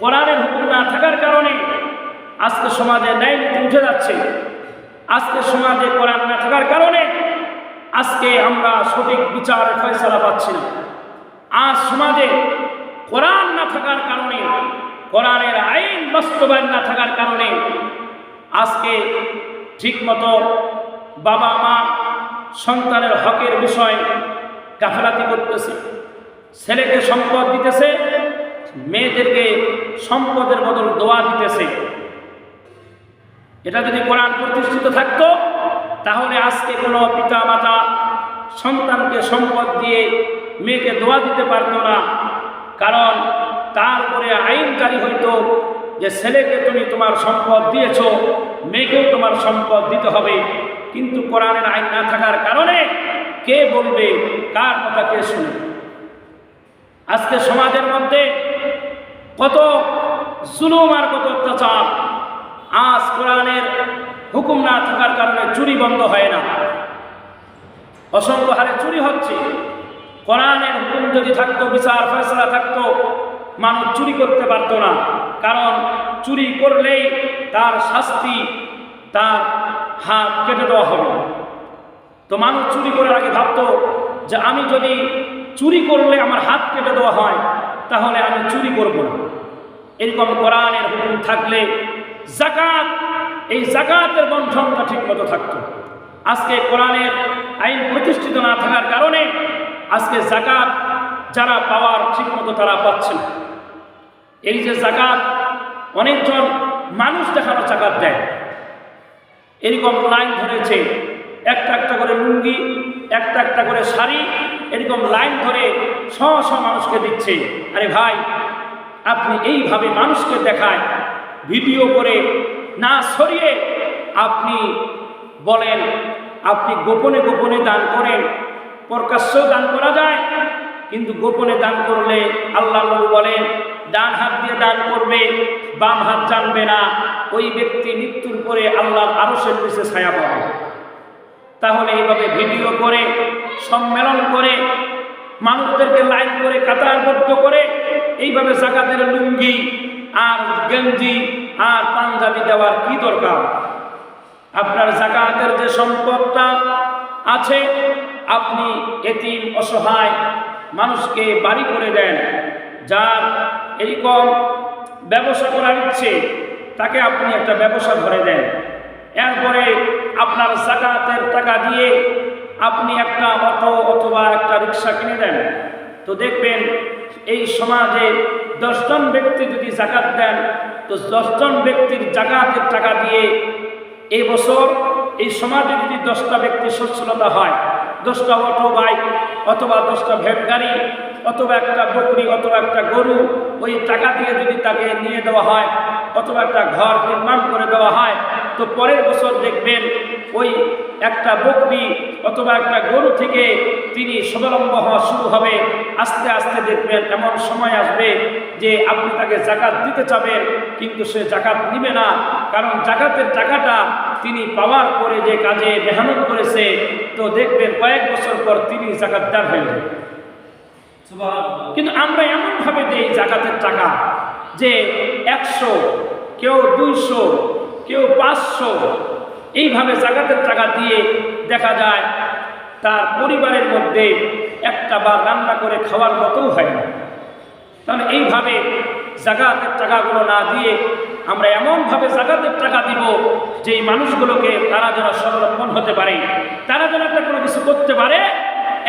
কোরআনের হুকুম না থাকার কারণে আজকে সমাজে ন্যায় নীতি উঠে যাচ্ছে। আজকে সমাজে কোরআন না থাকার কারণে আজকে আমরা সঠিক বিচার ফয়সলা পাচ্ছি না। আজ সমাজে কোরআন না থাকার কারণে, কোরআনের আইন বাস্তবায়ন না থাকার কারণে আজকে ঠিকমতো বাবা মা সন্তানের হকের বিষয় গাফেলাতি করতেছে, ছেলেকে সম্পদ দিতেছে, মেয়েদেরকে সম্পদের বদল দোয়া দিতেছে। এটা যদি কোরআন প্রতিষ্ঠিত থাকত, তাহলে আজকে কোনো পিতা মাতা সন্তানকে সম্পদ দিয়ে মেয়েকে দোয়া দিতে পারতো না। কারণ তারপরে আইন জারি হইতো যে, ছেলেকে তুমি তোমার সম্পদ দিয়েছ, মেয়েকেও তোমার সম্পদ দিতে হবে। কিন্তু কোরআনের আইন না থাকার কারণে কে বলবে, কার কথা কে শুনবে? আজকে সমাজের মধ্যে কত জুলুম আর কত অত্যাচার। আজ কোরআনের হুকুম না থাকার কারণে চুরি বন্ধ হয় না। অসংখ্য হারে চুরি হচ্ছে। কোরআনের হুকুম যদি থাকতো, বিচার ফেসলা থাকতো, মানুষ চুরি করতে পারতো না। কারণ চুরি করলেই তার শাস্তি, তার হাত কেটে দেওয়া হবে। তো মানুষ চুরি করার আগে ভাবতো যে আমি যদি চুরি করলে আমার হাত কেটে দেওয়া হয়, তাহলে আমি চুরি করব না। এরকম কোরআনের হুকুম থাকলে জাকাত এই জাকাতের বন্ধনটা ঠিকমতো থাকতো। আজকে কোরআনের আইন প্রতিষ্ঠিত না থাকার কারণে আজকে জাকাত যারা পাওয়ার ঠিকমতো তারা পাচ্ছে না। এই যে জাকাত অনেকজন মানুষ দেখানো জাকাত দেয়। এরকম লাইন ধরেছে, একটা একটা করে লুঙ্গি, একটা একটা করে শাড়ি, এরকম লাইন ধরে শ শ মানুষকে দিচ্ছে। আরে ভাই আপনি এইভাবে মানুষকে দেখায়, ভিডিও করে না সরিয়ে আপনি বলেন, আপনি গোপনে গোপনে দান করেন প্রকাশ্যেও দান করা যায়, কিন্তু গোপনে দান করলে আল্লাহ বলেন, ডান হাত দিয়ে দান করবে, বাম হাত জানবে না, ওই ব্যক্তি মৃত্যুর পরে আল্লাহর আরশের নিচে ছায়া পাবে তাহলে এইভাবে ভিডিও করে, সম্মেলন করে, মানুষদেরকে লাইন করে, কাতারবদ্ধ করে এইভাবে জাকাতের লুঙ্গি আর গেঞ্জি আর পাঞ্জাবি দেওয়ার কি দরকার? আপনার জাকাতের যে সম্পদটা আছে, আপনি এতিম, অসহায় মানুষকে বাড়ি করে দেন। যার এরকম ব্যবসা করার ইচ্ছে, তাকে আপনি একটা ব্যবসা ধরে দেন। এরপরে আপনার জাকাতের টাকা দিয়ে আপনি একটা অটো অথবা একটা রিক্সা কিনে দেন। তো দেখবেন এই সমাজে দশজন ব্যক্তি যদি জাকাত দেন, তো দশজন ব্যক্তির জাকাতের টাকা দিয়ে এই বছর এই সমাজে যদি দশটা ব্যক্তি সচ্ছলতা হয়, দশটা অটো বাইক অথবা দশটা ভ্যান গাড়ি অথবা একটা বকরি অথবা একটা গরু, ওই টাকা দিয়ে যদি তাকে নিয়ে দেওয়া হয় অথবা একটা ঘর নির্মাণ করে দেওয়া হয়, তো পরের বছর দেখবেন ওই একটা বকরি অথবা একটা গরু থেকে তিনি স্বাবলম্ব হওয়া শুরু হবে। আস্তে আস্তে দেখবেন এমন সময় আসবে যে আপনি তাকে জাকাত দিতে চাবেন কিন্তু সে জাকাত নিবে না। কারণ জাকাতের টাকাটা তিনি পাওয়ার পরে যে কাজে মেহনত করেছে তো দেখবেন কয়েক বছর পর তিনি জাকাতদার হয়ে যাবেন। কিন্তু আমরা এমনভাবে দিই জাকাতের টাকা যে একশো কেউ দুইশো কেউ পাঁচশো এইভাবে জাকাতের টাকা দিয়ে দেখা যায় তার পরিবারের মধ্যে একটা বার রান্না করে খাওয়ার মতোও হয় না। তাহলে এইভাবে জাকাতের টাকাগুলো না দিয়ে আমরা এমনভাবে জাকাতের টাকা দিব যে মানুষগুলোকে তারা যেন সংরক্ষণ হতে পারে। তারা যেন একটা কোনো কিছু করতে পারে,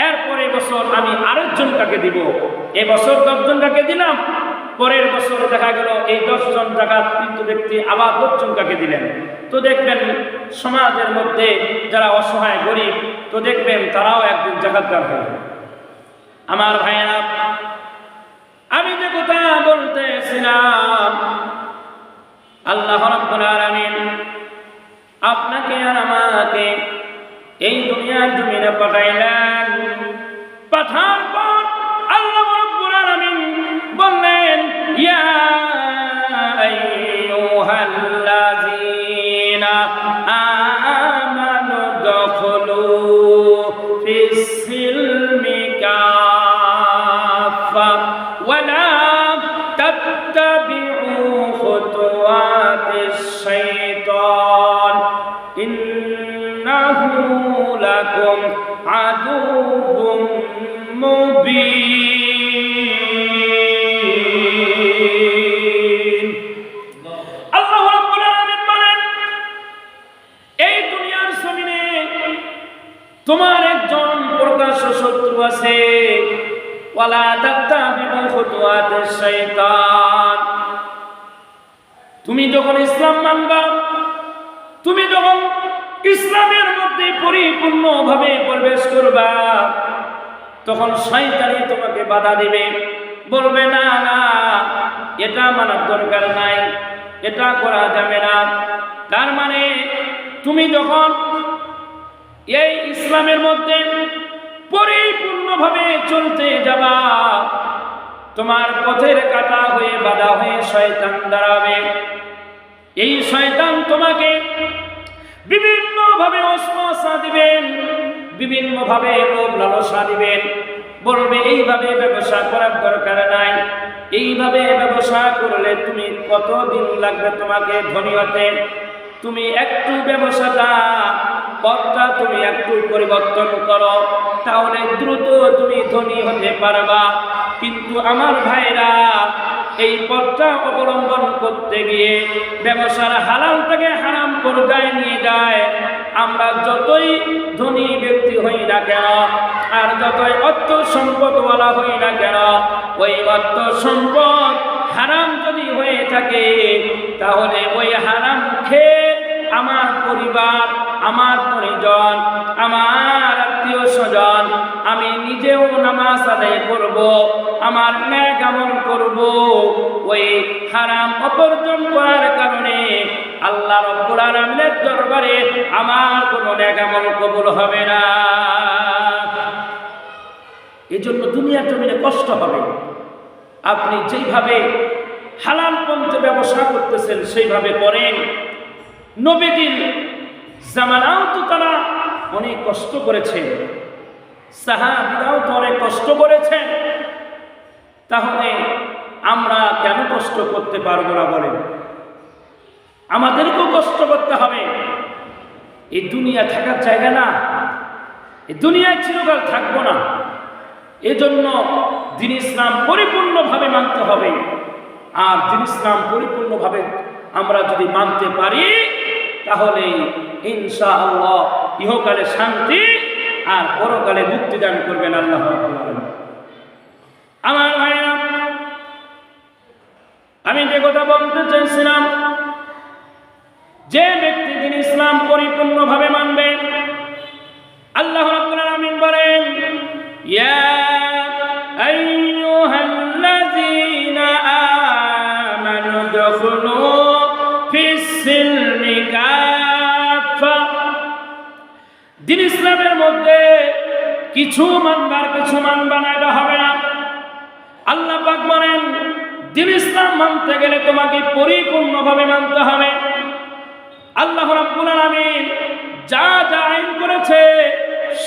এরপরে বছর আমি আরেকজন কাকে দিব এবছর দশজন কাকে দিলাম পরের বছর দেখা গেল, এই দশজন জাকাত কিন্তু ব্যক্তি আবার দশজন কাকে দিলেন? তো দেখবেন সমাজের মধ্যে যারা অসহায়, গরিব, তো দেখবেন তারাও একদিন জাকাতদার হবে আমার ভাইয়েরা, আমি যে কথা বলতেছিলাম, আল্লাহ আপনাকে আর আমাকে এই দুনিয়ার জমিনে পাঠাইলেন। পাঠার পর আল্লাহ বললেন يا أيها الذين آمنوا دخلوا في السلم كافة ولا تتبعوا خطوات الشيطان. إنه لكم শাইতান তুমি যখন ইসলাম মানবা, তুমি যখন ইসলামের মধ্যে পরিপূর্ণভাবে প্রবেশ করবা, তখন শয়তানি তোমাকে বাধা দিবে। বলবে, না না, এটা মানার দরকার নাই, এটা করা যাবে না। তার মানে তুমি যখন এই ইসলামের মধ্যে পরিপূর্ণভাবে চলতে যাবা তোমার পথের কাটা হয়ে বাধা হয়ে শয়তান দাঁড়াবে। এই শয়তান তোমাকে বিভিন্নভাবে অশ্বাসা দিবেন, বিভিন্নভাবে লোভ লালসা দিবেন। বলবে, এইভাবে ব্যবসা করার দরকার নাই। এইভাবে ব্যবসা করলে তুমি কতদিন লাগবে তোমাকে ধনী হতে? তুমি একটু ব্যবসাটা পথটা তুমি একটু পরিবর্তন করো, তাহলে দ্রুত তুমি ধনী হতে পারবা। কিন্তু আমার ভাইরা, এই পথটা অবলম্বন করতে গিয়ে ব্যবসার হালালটাকে হারাম পর্যায়ে নিয়ে যায়। আমরা যতই ধনী ব্যক্তি হই না কেন, আর যতই অর্থ সম্পদওয়ালা হই না কেন, ওই অর্থ সম্পদ হারাম যদি হয়ে থাকে, তাহলে ওই হারাম খেয়ে আমার পরিবার, আমার পরিজন, আমার আত্মীয় স্বজন, আমি নিজেও নামাজ আদায় করব, আমার ন্যাক আমল করব। ওই হারাম অপর্জন করার কারণে আল্লাহ রব্বুল আলামিনের দরবারে আমার কোনো ন্যাক আমল কবুল হবে না। এজন্য দুনিয়ার জমিনে কষ্ট হবে। আপনি যেইভাবে হালাল পন্থে ব্যবসা করতেছেন, সেইভাবে করেন। নবীদের জামানাও তো তারা অনেক কষ্ট করেছে। সাহাবিরাও তো অনেক কষ্ট করেছেন তাহলে আমরা কেন কষ্ট করতে পারব না বলেন? আমাদেরকেও কষ্ট করতে হবে। এই দুনিয়া থাকার জায়গা না। এই দুনিয়ায় চিরকাল থাকব না। এজন্য দিন ইসলাম পরিপূর্ণভাবে মানতে হবে। আর দিন ইসলাম পরিপূর্ণভাবে আমরা যদি মানতে পারি, তাহলে ইনশা আল্লাহ ইহকালে শান্তি আর পরকালে মুক্তি দান করবেন আল্লাহ আমার ভাইরা, আমি যে কথা বলতে চাইছিলাম, যে ব্যক্তি দিন ইসলাম পরিপূর্ণভাবে মানবে আল্লাহ রাব্বুল আলামিন বলেন, ইয়া ইসলামের মধ্যে কিছু মানবার, কিছু মানবা না হবে না। আল্লাহ পাক বলেন দিন ইসলাম মানতে গেলে তোমাকে পরিপূর্ণভাবে মানতে হবে। আল্লাহ রাব্বুল আলামিন যা যা আইন করেছে,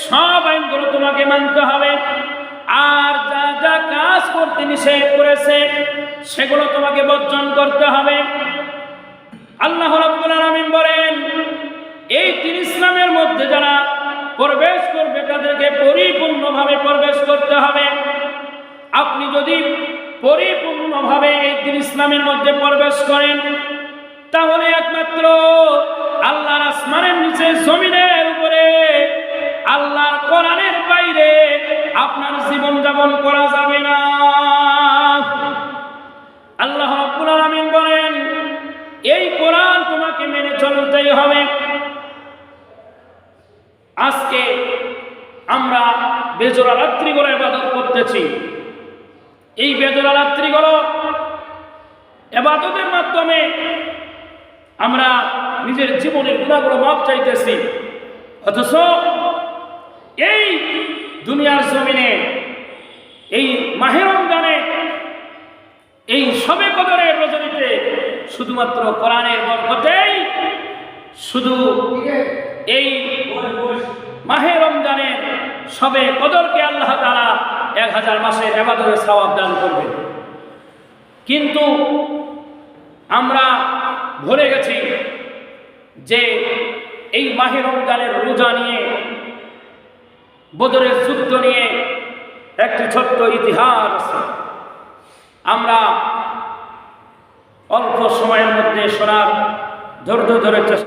সব আইনগুলো তোমাকে মানতে হবে। আর যা যা কাজ করতে নিষেধ করেছে, সেগুলো তোমাকে বর্জন করতে হবে। আল্লাহ রাব্বুল আলামিন বলেন, এই তিন ইসলামের মধ্যে যারা প্রবেশ করবে, তাদেরকে পরিপূর্ণভাবে প্রবেশ করতে হবে। আপনি যদি পরিপূর্ণভাবে এই দিন ইসলামের মধ্যে প্রবেশ করেন, তাহলে একমাত্র আল্লাহর আসমানের নিচে, জমিনের উপরে, আল্লাহর কোরআনের বাইরে আপনার জীবন যাপন করা যাবে না। আল্লাহ রাব্বুল আলামিন বলেন, এই কোরআন তোমাকে মেনে চলতেই হবে আজকে আমরা বেজোড়া রাত্রিগুলো এবাদত করতেছি। এই বেজোড়া রাত্রিগুলো এবাদতের মাধ্যমে আমরা নিজের জীবনের গুণাগুলো মাপ চাইতেছি। অথচ এই দুনিয়ার জমিনে, এই মাহের রমজানে, এই সবে কদরের রজনীতে শুধুমাত্র কোরআনের বরকতেই শুধু এই মাহে রমজানের সবে কদরকে আল্লাহ তারা এক হাজার মাসের এবাদতের সওয়াব দান করবেন। কিন্তু আমরা ভুলে গেছি যে এই মাহে রমজানের রোজা নিয়ে, বদরের যুদ্ধ নিয়ে একটি ছোট্ট ইতিহাস আছে। আমরা অল্প সময়ের মধ্যে শোনার ধৈর্য ধরে চেষ্টা